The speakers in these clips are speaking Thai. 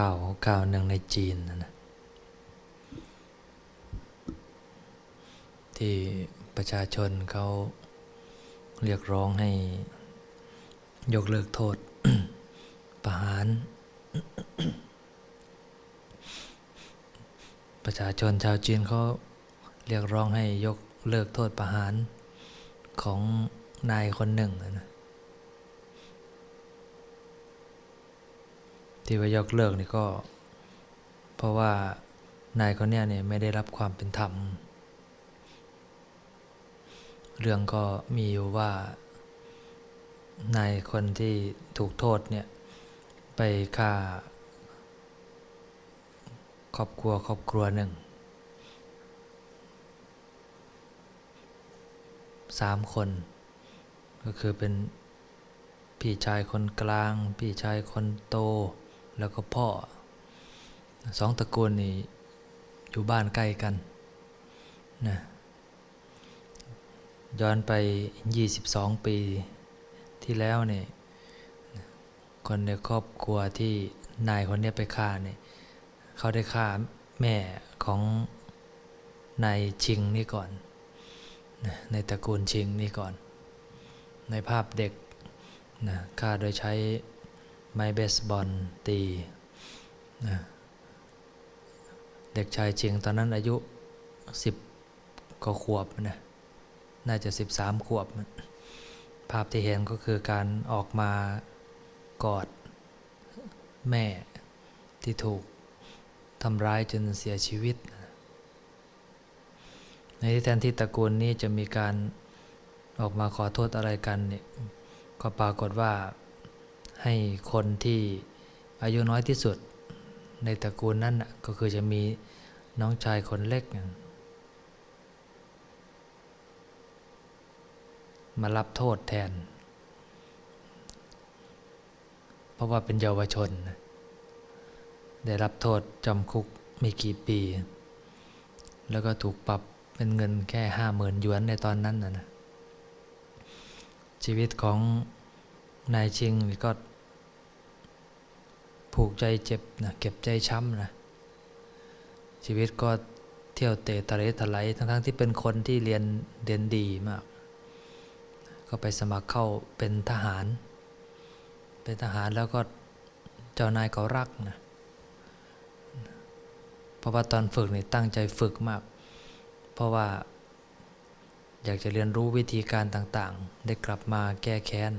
ข่าวข่าวหนึ่งในจีนนะนะที่ประชาชนเขาเรียกร้องให้ยกเลิกโทษประหาร ประชาชนชาวจีนเขาเรียกร้องให้ยกเลิกโทษประหารของนายคนหนึ่งนะนะ ที่ว่ายกเลิกนี่ก็ เพราะว่านายคนเนี้ยเนี่ยไม่ได้รับความเป็นธรรม เรื่องก็มีอยู่ว่านายคนที่ถูกโทษเนี่ยไปฆ่า ครอบครัวครอบครัวหนึ่งสามคน ก็คือเป็นพี่ชายคนกลาง พี่ชายคนโต แล้วก็พ่อสองตระกูลนี่อยู่บ้านใกล้กันนะย้อนไป 22 ปีที่แล้วเนี่ยคนในครอบครัวที่นายคนนี้ไปฆ่าเนี่ยเขาได้ฆ่าแม่ของนายชิงนี่ก่อน ในตระกูลชิงนี่ก่อน ในภาพเด็กนะฆ่าโดยใช้ ไม้เบสบอลตีนะเด็กชายชิงตอนนั้นอายุ10กว่าขวบนะน่าจะ13ขวบ ภาพที่เห็นก็คือการออกมากอดแม่ที่ถูกทำร้ายจนเสียชีวิต ในที่แทนที่ตระกูลนี้จะมีการออกมาขอโทษอะไรกันเนี่ยก็ปรากฏว่า ให้คนที่อายุน้อยที่สุด ในตระกูลนั้นก็คือจะมีน้องชายคนเล็ก มารับโทษแทน เพราะว่าเป็นเยาวชน ได้รับโทษจำคุกไม่กี่ปี แล้วก็ถูกปรับเป็นเงินแค่ห้าหมื่นหยวนในตอนนั้นนะนะชีวิตของนายชิงนี่ก็ ผูกใจเจ็บนะเก็บใจช้ำนะชีวิตก็เที่ยวเตะทะเลทลายทั้งๆที่เป็นคนที่เรียนเรียนดีมาก ก็ไปสมัครเข้าเป็นทหาร เป็นทหารแล้วก็เจ้านายเขารักนะเพราะว่าตอนฝึกนี่ตั้งใจฝึกมาก เพราะว่าอยากจะเรียนรู้วิธีการต่างๆ ได้กลับมาแก้แค้น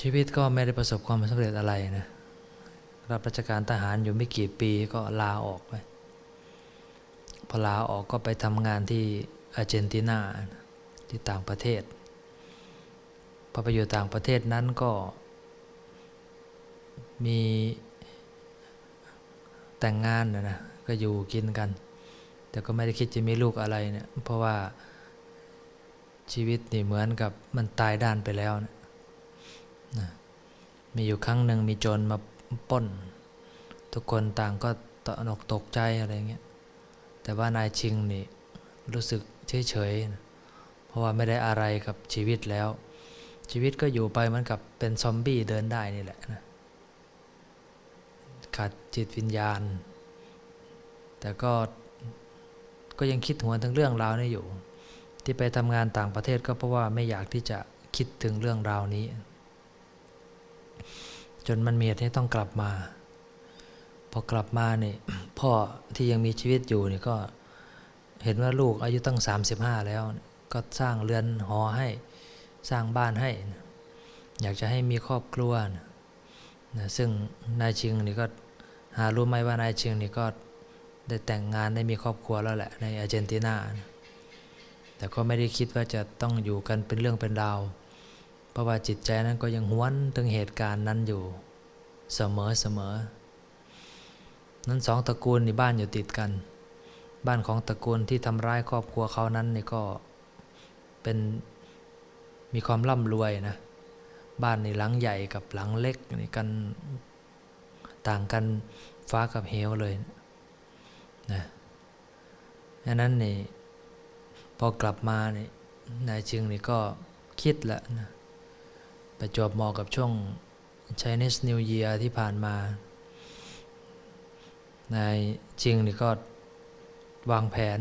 ชีวิตก็ไม่ได้ประสบความสำเร็จอะไรนะรับราชการทหารอยู่ไม่กี่ปีก็ลาออกไปพอลาออกก็ไปทำงานที่อาร์เจนตินาที่ต่างประเทศพอไปอยู่ต่างประเทศนั้นก็มีแต่งงานนะนะก็อยู่กินกัน แต่ก็ไม่ได้คิดจะมีลูกอะไรเนะี่ยเพราะว่าชีวิตนี่เหมือนกับมันตายด้านไปแล้วนะ นะมีอยู่ครั้งหนึ่งมีโจรมาป้น ทุกคนต่างก็ตกอกตกใจอะไรเงี้ยแต่ว่านายชิงนี่รู้สึกเฉยๆนะเพราะว่าไม่ได้อะไรกับชีวิตแล้ว ชีวิตก็อยู่ไปเหมือนกับเป็นซอมบี้เดินได้นี่แหละนะขาดจิตวิญญาณ แต่ก็ก็ยังคิดหัวถึงเรื่องราวนี้อยู่ ที่ไปทำงานต่างประเทศก็เพราะว่าไม่อยากที่จะคิดถึงเรื่องราวนี้ จนมันมีเหตุให้ต้องกลับมา พอกลับมาเนี่ยพ่อที่ยังมีชีวิตอยู่เนี่ยก็เห็นว่าลูกอายุตั้ง 35 แล้ว ก็สร้างเรือนหอให้สร้างบ้านให้ อยากจะให้มีครอบครัวนะนะซึ่งนายชิงนี่ก็หารู้ไหมว่านายชิงนี่ก็ได้แต่งงานได้มีครอบครัวแล้วแหละในอาร์เจนตินานะแต่ก็ไม่ได้คิดว่าจะต้องอยู่กันเป็นเรื่องเป็นราว เพราะว่าจิตใจนั้นก็ยังหวนถึงเหตุการณ์นั้นอยู่เสมอเสมอ นั้นสองตระกูลในบ้านอยู่ติดกัน บ้านของตระกูลที่ทำร้ายครอบครัวเขานั้นนี่ก็เป็นมีความร่ำรวยนะ บ้านในหลังใหญ่กับหลังเล็กนี่กันต่างกันฟ้ากับเหวเลยนะดังนั้นนี่พอกลับมานี่นายจึงนี่ก็คิดละนะ ประจวบเหมาะกับช่วง Chinese New Year ที่ผ่านมา นายจิงนี่ก็วางแผน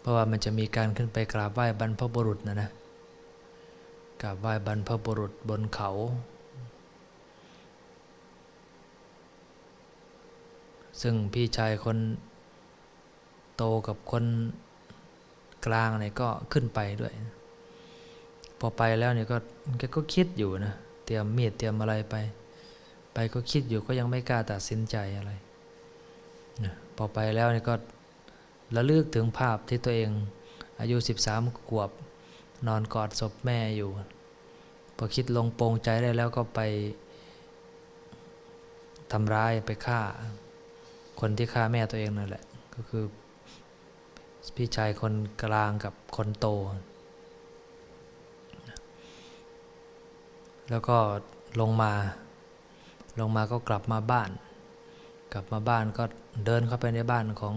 เพราะว่ามันจะมีการขึ้นไปกราบไหว้บรรพบุรุษนะนะกราบไหว้บรรพบุรุษบนเขา ซึ่งพี่ชายคนโตกับคนกลางเนี่ยก็ขึ้นไปด้วย พอไปแล้วเนี่ยก็แกก็คิดอยู่นะ เตรียมมีดเตรียมอะไรไป ไปก็คิดอยู่ก็ยังไม่กล้าตัดสินใจอะไรนะพอไปแล้วเนี่ยก็ระลึกถึงภาพที่ตัวเองอายุ 13 ขวบ นอนกอดศพแม่อยู่ พอคิดลงโปรงใจได้แล้วก็ไปทำร้ายไปฆ่า คนที่ฆ่าแม่ตัวเองนั่นแหละ ก็คือพี่ชายคนกลางกับคนโต แล้วก็ลงมา ลงมาก็กลับมาบ้าน กลับมาบ้านก็เดินเข้าไปในบ้านของ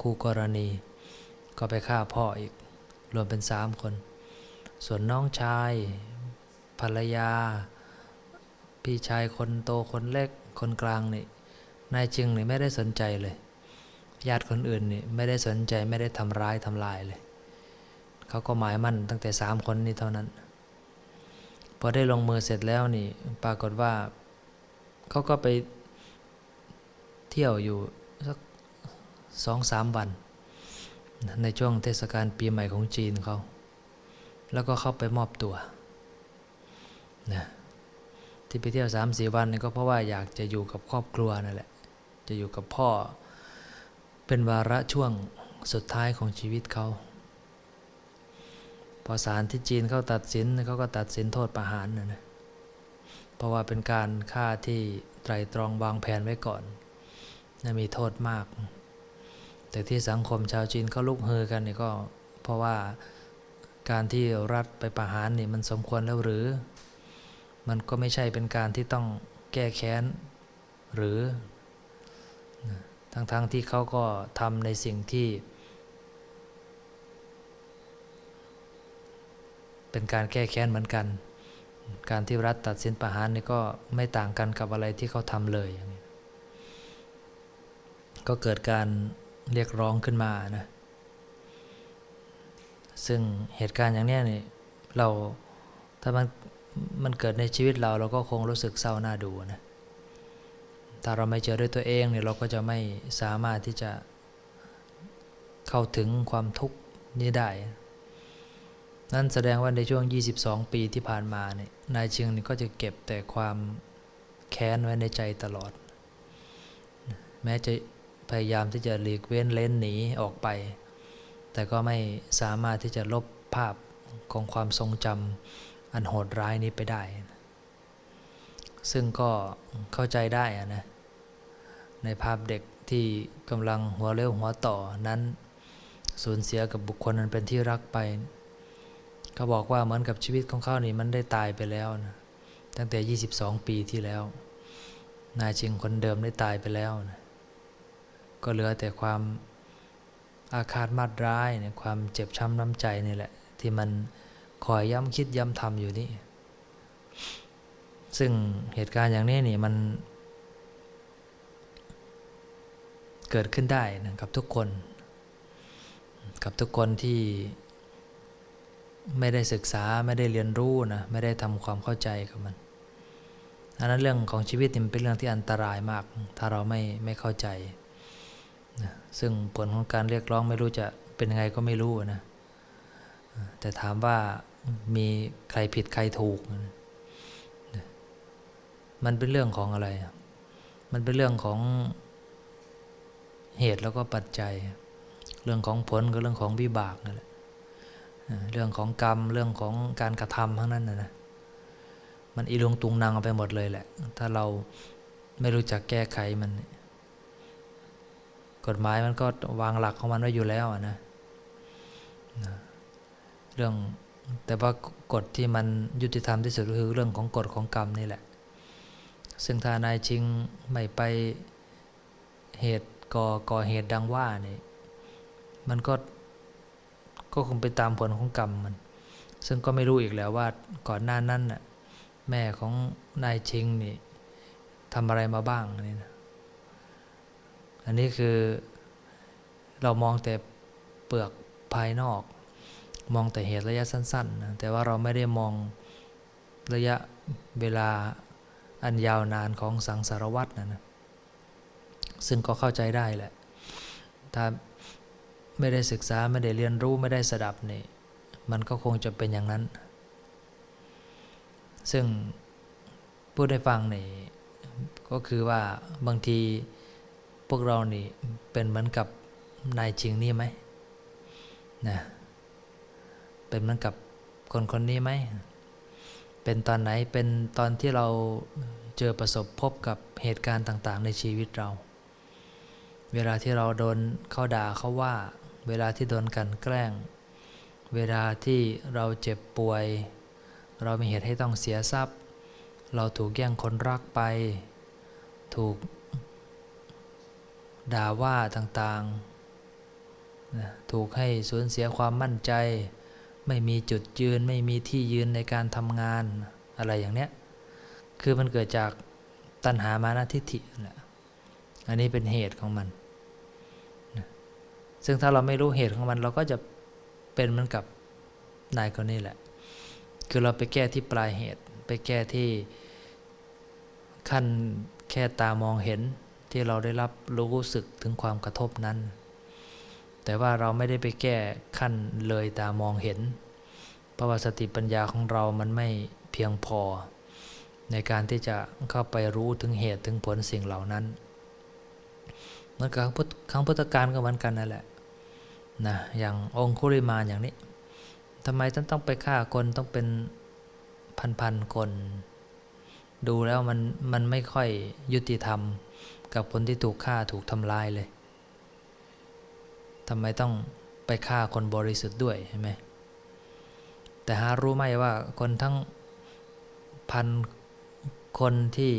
คู่กรณี ก็ไปฆ่าพ่ออีก รวมเป็นสามคน ส่วนน้องชาย ภรรยา พี่ชายคนโตคนเล็กคนกลางนี่นายจึงนี่ไม่ได้สนใจเลย ญาติคนอื่นนี่ไม่ได้สนใจไม่ได้ทำร้ายทำลายเลย เขาก็หมายมั่นตั้งแต่สามคนนี้เท่านั้น พอได้ลงมือเสร็จแล้วนี่ปรากฏว่าเขาก็ไปเที่ยวอยู่สักสองสามวัน ในช่วงเทศกาลปีใหม่ของจีนเขาแล้วก็เข้าไปมอบตัวนะที่ไปเที่ยวสามสี่วันนี่ก็เพราะว่าอยากจะอยู่กับครอบครัวนั่นแหละ จะอยู่กับพ่อ เป็นวาระช่วงสุดท้ายของชีวิตเขา พอศาลที่จีนเขาตัดสินเขาก็ตัดสินโทษประหารนะนะเพราะว่าเป็นการฆ่าที่ไตรตรองวางแผนไว้ก่อนนะมีโทษมาก แต่ที่สังคมชาวจีนเขาลุกฮือกันนี่ก็เพราะว่าการที่รัฐไปประหารนี่มันสมควรแล้วหรือ มันก็ไม่ใช่เป็นการที่ต้องแก้แค้นหรือทั้งๆทที่เขาก็ทำในสิ่งที่ เป็นการแก้แค้นเหมือนกัน การที่รัฐตัดสินประหารนี่ก็ไม่ต่างกันกับอะไรที่เขาทำเลยอย่างนี้ก็เกิดการเรียกร้องขึ้นมานะซึ่งเหตุการณ์อย่างนี้นี่เราถ้ามันมันเกิดในชีวิตเราเราก็คงรู้สึกเศร้าหน้าดูนะถ้าเราไม่เจอด้วยตัวเองเนี่ยเราก็จะไม่สามารถที่จะเข้าถึงความทุกข์นี้ได้ นั่นแสดงว่าในช่วง 22 ปีที่ผ่านมาเนี่ยนายเชียงนี่ก็จะเก็บแต่ความแค้นไว้ในใจตลอด แม้จะพยายามที่จะหลีกเว้นเล้นหนีออกไป แต่ก็ไม่สามารถที่จะลบภาพของความทรงจำอันโหดร้ายนี้ไปได้ ซึ่งก็เข้าใจได้อะนะ ในภาพเด็กที่กำลังหัวเร็วหัวต่อนั้นสูญเสียกับบุคคลนั้นเป็นที่รักไป เขาบอกว่าเหมือนกับชีวิตของเขานี่มันได้ตายไปแล้วนะตั้งแต่ 22 ปีที่แล้ว นายชิงคนเดิมได้ตายไปแล้วนะก็เหลือแต่ความอาฆาตมาดร้ายเนี่ยความเจ็บช้ำน้ำใจนี่แหละ ที่มันคอยย้ำคิดย้ำทำอยู่นี่ ซึ่งเหตุการณ์อย่างนี้นี่มัน เกิดขึ้นได้นะกับทุกคน กับทุกคนที่ ไม่ได้ศึกษาไม่ได้เรียนรู้นะไม่ได้ทำความเข้าใจกับมันอันนั้นเรื่องของชีวิตมันเป็นเรื่องที่อันตรายมาก ถ้าเราไม่ไม่เข้าใจนะซึ่งผลของการเรียกร้องไม่รู้จะเป็นยังไงก็ไม่รู้นะแต่ถามว่ามีใครผิดใครถูกนะมันเป็นเรื่องของอะไร มันเป็นเรื่องของเหตุแล้วก็ปัจจัย เรื่องของผลกับเรื่องของวิบากนั่นแหละ เรื่องของกรรมเรื่องของการกระทำทั้งนั้นนะนะมันอีลงตุงนางไปหมดเลยแหละ ถ้าเราไม่รู้จักแก้ไขมัน กฎหมายมันก็วางหลักของมันไว้อยู่แล้วนะเรื่องแต่ว่ากฎที่มันยุติธรรมที่สุดก็คือเรื่องของกฎของกรรมนี่แหละ ซึ่งถ้านายชิงไม่ไปเหตุก่อก่อเหตุดังว่านี่มันก็ ก็คงไปตามผลของกรรมมัน ซึ่งก็ไม่รู้อีกแล้วว่าก่อนหน้านั้นน่ะแม่ของนายชิงนี่ทำอะไรมาบ้างนี่นะอันนี้คือเรามองแต่เปลือกภายนอก มองแต่เหตุระยะสั้นๆนะแต่ว่าเราไม่ได้มองระยะเวลาอันยาวนานของสังสารวัตรนะนะซึ่งก็เข้าใจได้แหละ ถ้า ไม่ได้ศึกษาไม่ได้เรียนรู้ไม่ได้สดับนี่มันก็คงจะเป็นอย่างนั้น ซึ่งพูดให้ฟังนี่ก็คือว่าบางทีพวกเรานี่เป็นเหมือนกับนายจริงนี่ไหมนะเป็นเหมือนกับคนคนนี้ไหมเป็นตอนไหนเป็นตอนที่เราเจอประสบพบกับเหตุการณ์ต่าง ๆ ในชีวิตเรา เวลาที่เราโดนเขาด่าเขาว่า เวลาที่โดนกันแกล้ง เวลาที่เราเจ็บป่วย เรามีเหตุให้ต้องเสียทรัพย์ เราถูกแย่งคนรักไป ถูกด่าว่าต่างๆ ถูกให้สูญเสียความมั่นใจ ไม่มีจุดยืนไม่มีที่ยืนในการทำงานอะไรอย่างเนี้ย คือมันเกิดจากตัณหามานะทิฏฐินั่นแหละอันนี้เป็นเหตุของมัน ซึ่งถ้าเราไม่รู้เหตุของมันเราก็จะเป็นเหมือนกับนายคนนี้แหละ คือเราไปแก้ที่ปลายเหตุ ไปแก้ที่ขั้นแค่ตามองเห็นที่เราได้รับรู้สึกถึงความกระทบนั้น แต่ว่าเราไม่ได้ไปแก้ขั้นเลยตามองเห็น เพราะว่าสติปัญญาของเรามันไม่เพียงพอ ในการที่จะเข้าไปรู้ถึงเหตุถึงผลสิ่งเหล่านั้นเหมือนกับครั้งพุทธกาลก็เหมือนกันนั่นแหละ นะอย่างองคุริมาอย่างนี้ทำไมท่านต้องไปฆ่าคนต้องเป็นพันๆคน ดูแล้วมันมันไม่ค่อยยุติธรรมกับคนที่ถูกฆ่าถูกทำลายเลยทำไมต้องไปฆ่าคนบริสุทธิ์ด้วยใช่ไหมแต่หารู้ไหมว่าคนทั้งพันคนที่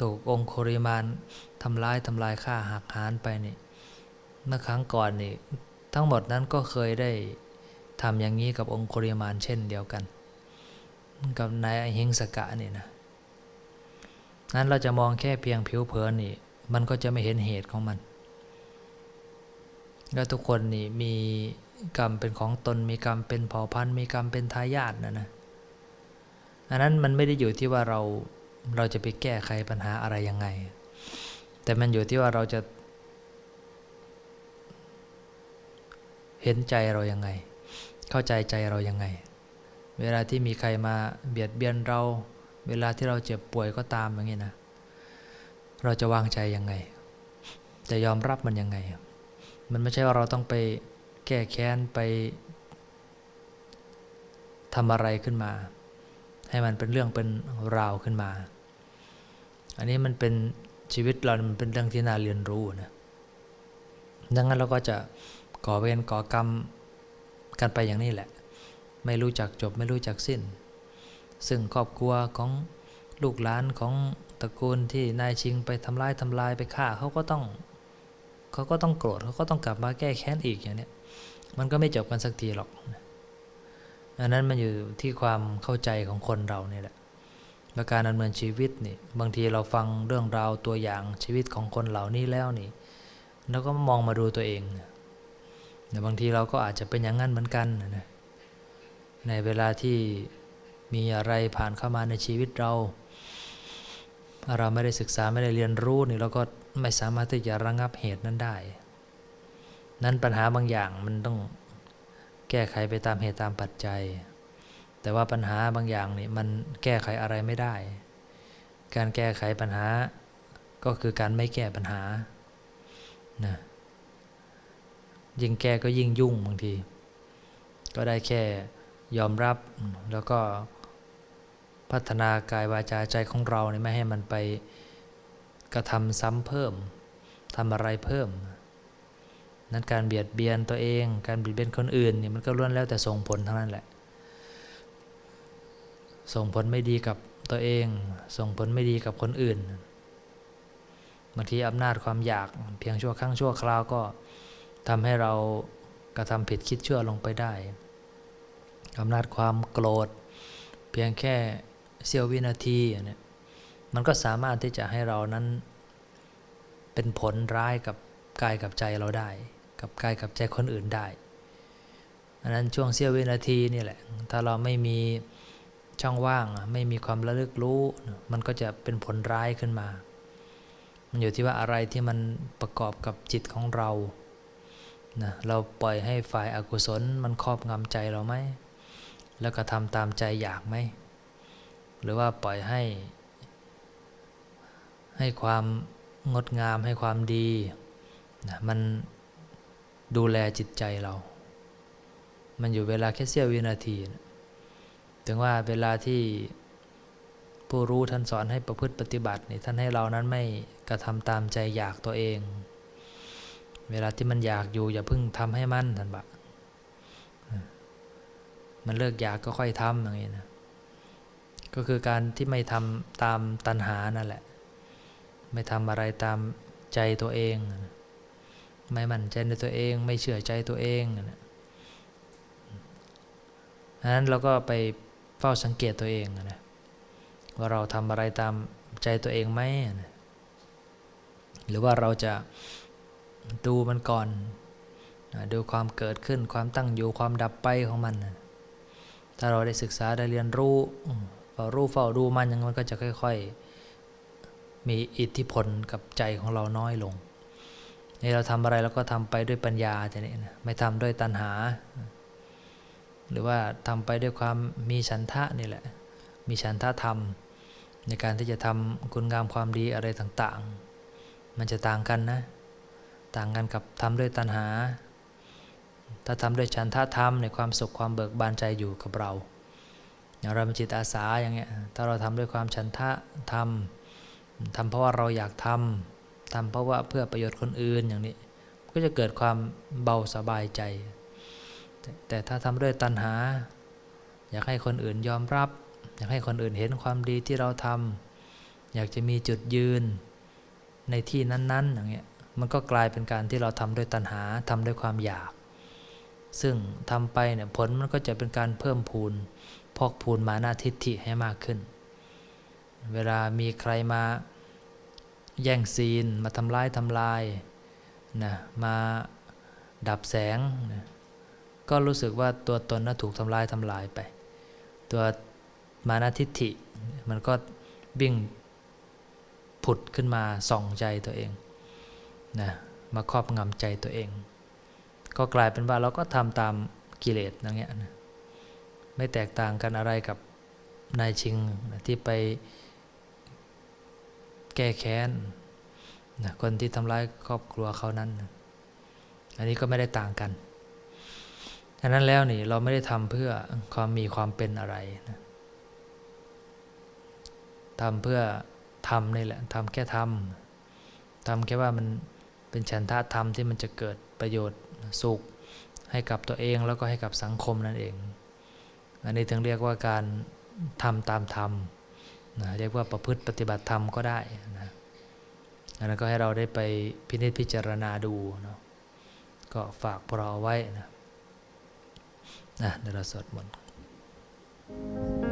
ถูกองคุริมานทำร้ายทำลายฆ่าหักหานไปนี่ เมื่อครั้งก่อนนี่ทั้งหมดนั้นก็เคยได้ทำอย่างนี้กับองคุริมานเช่นเดียวกัน กับนายอหิงสกะนี่นะนั้นเราจะมองแค่เพียงผิวเผินนี่ มันก็จะไม่เห็นเหตุของมัน แล้วทุกคนนี่มีกรรมเป็นของตนมีกรรมเป็นเผ่าพันธุ์มีกรรมเป็นทายาทนะนะอันนั้นมันไม่ได้อยู่ที่ว่าเราเราจะไปแก้ไขปัญหาอะไรยังไง แต่มันอยู่ที่ว่าเราจะ เห็นใจเรายังไง เข้าใจใจเรายังไง เวลาที่มีใครมาเบียดเบียนเรา เวลาที่เราเจ็บป่วยก็ตามอย่างนี้นะ เราจะวางใจยังไง จะยอมรับมันยังไง มันไม่ใช่ว่าเราต้องไปแก้แค้นไปทำอะไรขึ้นมา ให้มันเป็นเรื่องเป็นราวขึ้นมา อันนี้มันเป็นชีวิตเรา มันเป็นเรื่องที่น่าเรียนรู้นะดังนั้นเราก็จะ ก่อเวรก่อกรรมกันไปอย่างนี้แหละ ไม่รู้จักจบไม่รู้จักสิ้น ซึ่งครอบครัวของลูกหลานของตระกูลที่นายชิงไปทำลายทำลายไปฆ่าเขาก็ต้องเขาก็ต้องโกรธเขาก็ต้องกลับมาแก้แค้นอีกอย่างเนี้ยมันก็ไม่จบกันสักทีหรอกอันนั้นมันอยู่ที่ความเข้าใจของคนเราเนี่ยแหละและการดำเนินชีวิตนี่บางทีเราฟังเรื่องราวตัวอย่างชีวิตของคนเหล่านี้แล้วนี่ แล้วก็มองมาดูตัวเอง แต่บางทีเราก็อาจจะเป็นอย่างนั้นเหมือนกันนะในเวลาที่มีอะไรผ่านเข้ามาในชีวิตเรา เราไม่ได้ศึกษาไม่ได้เรียนรู้นี่เราก็ไม่สามารถที่จะระงับเหตุนั้นได้ นั้นปัญหาบางอย่างมันต้องแก้ไขไปตามเหตุตามปัจจัย แต่ว่าปัญหาบางอย่างนี่มันแก้ไขอะไรไม่ได้ การแก้ไขปัญหาก็คือการไม่แก้ปัญหานะ ยิ่งแก้ก็ยิ่งยุ่งบางที ก็ได้แค่ยอมรับแล้วก็พัฒนากายวาจาใจของเราเนี่ยไม่ให้มันไปกระทำซ้ำเพิ่มทำอะไรเพิ่ม นั้นการเบียดเบียนตัวเอง การเบียดเบียนคนอื่นเนี่ยมันก็ล้วนแล้วแต่ส่งผลทั้งนั้นแหละ ส่งผลไม่ดีกับตัวเอง ส่งผลไม่ดีกับคนอื่นบางทีอำนาจความอยากเพียงชั่วครั้งชั่วคราวก็ ทำให้เรากระทำผิดคิดชั่วลงไปได้อำนาจความโกรธ เพียงแค่เสี้ยววินาทีเนี่ยมันก็สามารถที่จะให้เรานั้นเป็นผลร้ายกับกายกับใจเราได้ กับกายกับใจคนอื่นได้อันนั้นช่วงเสี้ยววินาทีนี่แหละ ถ้าเราไม่มีช่องว่างไม่มีความระลึกรู้ มันก็จะเป็นผลร้ายขึ้นมา มันอยู่ที่ว่าอะไรที่มันประกอบกับจิตของเรา นะเราปล่อยให้ฝ่ายอากุศลมันครอบงำใจเราไหม แล้วก็ทำตามใจอยากไหม หรือว่าปล่อยให้ ให้ความงดงามให้ความดีนะมันดูแลจิตใจเรา มันอยู่เวลาแค่เสี้ยววินาทีนะถึงว่าเวลาที่ผู้รู้ท่านสอนให้ประพฤติปฏิบัตินี่ท่านให้เรานั้นไม่กระทำตามใจอยากตัวเอง เวลาที่มันอยากอยู่อย่าเพิ่งทำให้มันท่านบอกมันเลิกอยากก็ค่อยทำอย่างนี้นะ ก็คือการที่ไม่ทำตามตัณหานั่นแหละ ไม่ทำอะไรตามใจตัวเอง ไม่มั่นใจในตัวเอง ไม่เชื่อใจตัวเองนะดังนั้นเราก็ไปเฝ้าสังเกตตัวเองนะว่าเราทำอะไรตามใจตัวเองไหมนะหรือว่าเราจะ ดูมันก่อนดูความเกิดขึ้นความตั้งอยู่ความดับไปของมัน ถ้าเราได้ศึกษาได้เรียนรู้เฝ้ารู้เฝ้าดูมันย่างมันก็จะค่อยๆ มีอิทธิพลกับใจของเราน้อยลงนี่เราทำอะไรเราก็ทำไปด้วยปัญญาจะนี่นะไม่ทำด้วยตัณหา หรือว่าทำไปด้วยความมีฉันทะนี่แหละ มีฉันทะธรรม ในการที่จะทำคุณงามความดีอะไรต่างๆ มันจะต่างกันนะ ต่างกันกับทำด้วยตัณหา ถ้าทำด้วยฉันทะธรรมในความสุขความเบิกบานใจอยู่กับเราอย่างเราเป็นจิตอาสาอย่างเงี้ยถ้าเราทำด้วยความฉันทะธรรมทำเพราะว่าเราอยากทำทำเพราะว่าเพื่อประโยชน์คนอื่นอย่างนี้ ก็จะเกิดความเบาสบายใจ แต่แต่ถ้าทำด้วยตัณหา อยากให้คนอื่นยอมรับ อยากให้คนอื่นเห็นความดีที่เราทำอยากจะมีจุดยืนในที่นั้น ๆ อย่างเงี้ย มันก็กลายเป็นการที่เราทำด้วยตัณหาทำด้วยความอยาก ซึ่งทำไปเนี่ยผลมันก็จะเป็นการเพิ่มพูนพอกพูนมาหน้าทิฏฐิให้มากขึ้น เวลามีใครมาแย่งซีน มาทำร้ายทำลายนะมาดับแสงนะก็รู้สึกว่าตัวตนน่ะถูกทำลายทำลายไป ตัวมานาทิฏฐิ มันก็วิ่งผุดขึ้นมาส่องใจตัวเอง นะมาครอบงำใจตัวเอง ก็กลายเป็นว่าเราก็ทำตามกิเลสอย่างเงี้ยนะไม่แตกต่างกันอะไรกับนายชิงนะที่ไปแก้แค้นนะคนที่ทำร้ายครอบครัวเขานั้นนะอันนี้ก็ไม่ได้ต่างกันดังนั้นแล้วนี่เราไม่ได้ทำเพื่อความมีความเป็นอะไรนะทำเพื่อทำนี่แหละทำแค่ทำทำแค่ว่ามัน เป็นฉันทะธรรมที่มันจะเกิดประโยชน์สุขให้กับตัวเองแล้วก็ให้กับสังคมนั่นเอง อันนี้ถึงเรียกว่าการทำตามธรรมนะเรียกว่าประพฤติปฏิบัติธรรมก็ได้นะอันนั้นก็ให้เราได้ไปพินิจพิจารณาดูเนาะก็ฝากพวกเราเอาไว้นะนะเดี๋ยวเราสวดมนต์